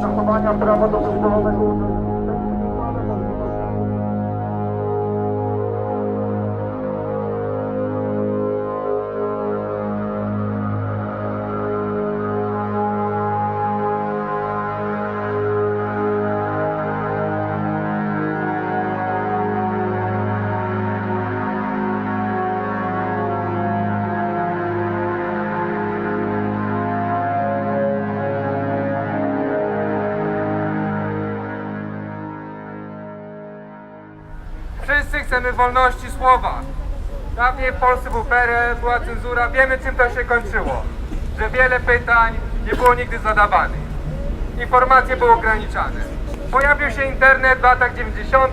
zachowania prawa do wyzwolonego Wszyscy chcemy wolności słowa. Dawniej w Polsce był PRL, była cenzura, wiemy czym to się kończyło. Że wiele pytań nie było nigdy zadawanych. Informacje były ograniczane. Pojawił się internet w latach 90.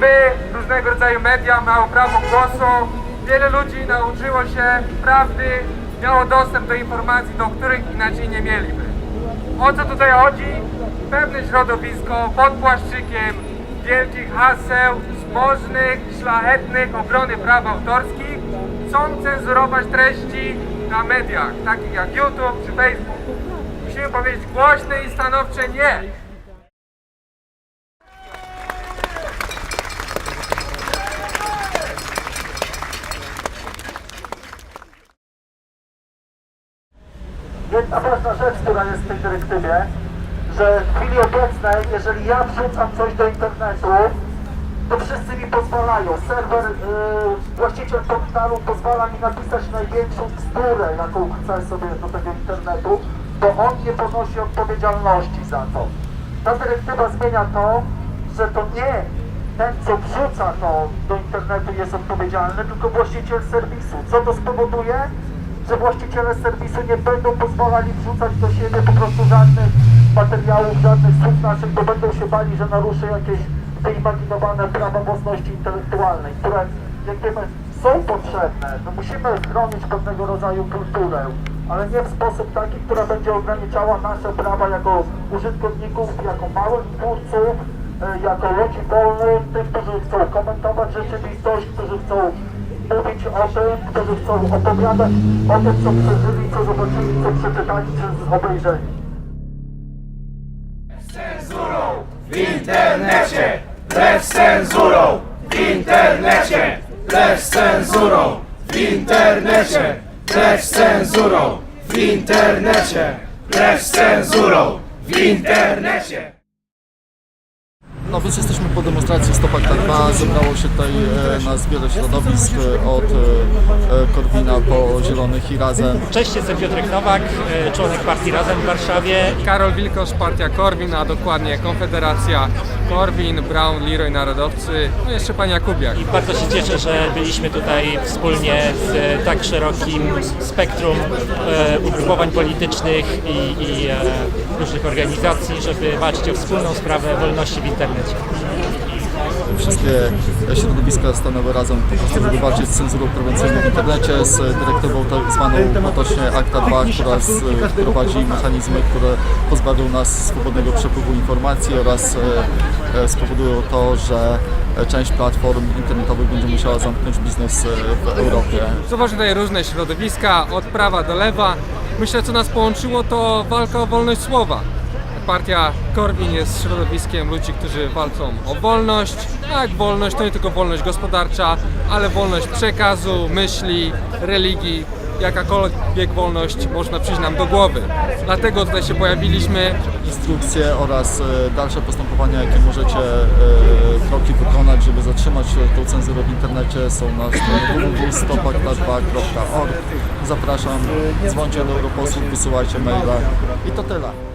My, różnego rodzaju media, miało prawo głosu. Wiele ludzi nauczyło się prawdy, miało dostęp do informacji, do których inaczej nie mieliby. O co tutaj chodzi? Pewne środowisko pod płaszczykiem wielkich haseł, zbożnych, szlachetnych, obrony praw autorskich chcą cenzurować treści na mediach, takich jak YouTube czy Facebook. Musimy powiedzieć głośne i stanowcze nie. Jedna ważna rzecz, która jest w tej dyrektywie, że w chwili obecnej, jeżeli ja wrzucam coś do internetu, to wszyscy mi pozwalają. Serwer, yy, właściciel portalu pozwala mi napisać największą bzdurę, jaką chcę sobie do tego internetu, bo on nie ponosi odpowiedzialności za to. Ta dyrektywa zmienia to, że to nie ten, co wrzuca to do internetu jest odpowiedzialny, tylko właściciel serwisu. Co to spowoduje? Że właściciele serwisu nie będą pozwalali wrzucać do siebie po prostu żadnych materiałów, żadnych słów naszych, bo będą się bali, że naruszy jakieś wyimaginowane prawa własności intelektualnej, które jak wiemy są potrzebne. No musimy chronić pewnego rodzaju kulturę, ale nie w sposób taki, która będzie ograniczała nasze prawa jako użytkowników, jako małych twórców, e, jako ludzi wolnych, tych, którzy chcą komentować rzeczywistość, którzy chcą mówić o tym, którzy chcą opowiadać o tym, co przeżyli, co zobaczyli, co przeczytali, czy obejrzeli. W internecie, wbrew z cenzurą, w internecie, wbrew z cenzurą, w internecie, wbrew z cenzurą, w internecie, wbrew z cenzurą, w internecie. No więc jesteśmy po demonstracji Stop Akta 2. Zebrało się tutaj e, nas wiele środowisk e, od e, Korwina po Zielonych i Razem. Cześć, jestem Piotrek Nowak, członek partii Razem w Warszawie. Karol Wilkosz, partia Korwin, a dokładnie Konfederacja Korwin, Brown, Leroy Narodowcy, no i jeszcze pan Jakubiak. I bardzo się cieszę, że byliśmy tutaj wspólnie z tak szerokim spektrum e, ugrupowań politycznych i, i e, różnych organizacji, żeby walczyć o wspólną sprawę wolności w internecie. Wszystkie środowiska stanęły razem po prostu, żeby walczyć z cenzurą prewencyjną w internecie, z dyrektywą tak zwaną potocznie Akta 2, która z, wprowadzi mechanizmy, które pozbawią nas swobodnego przepływu informacji oraz e, e, spowodują to, że część platform internetowych będzie musiała zamknąć biznes e, w Europie. Zobaczmy tutaj różne środowiska, od prawa do lewa. Myślę, co nas połączyło, to walka o wolność słowa. Partia Korwin jest środowiskiem ludzi, którzy walczą o wolność. A jak wolność, to nie tylko wolność gospodarcza, ale wolność przekazu, myśli, religii. Jakakolwiek wolność można przyjść nam do głowy. Dlatego tutaj się pojawiliśmy. instrukcje oraz e, dalsze postępowania, jakie możecie e, kroki wykonać, żeby zatrzymać tą cenzurę w internecie są na stronie www.stopakta2.org. Zapraszam, dzwońcie do europosłów, wysyłajcie maile i to tyle.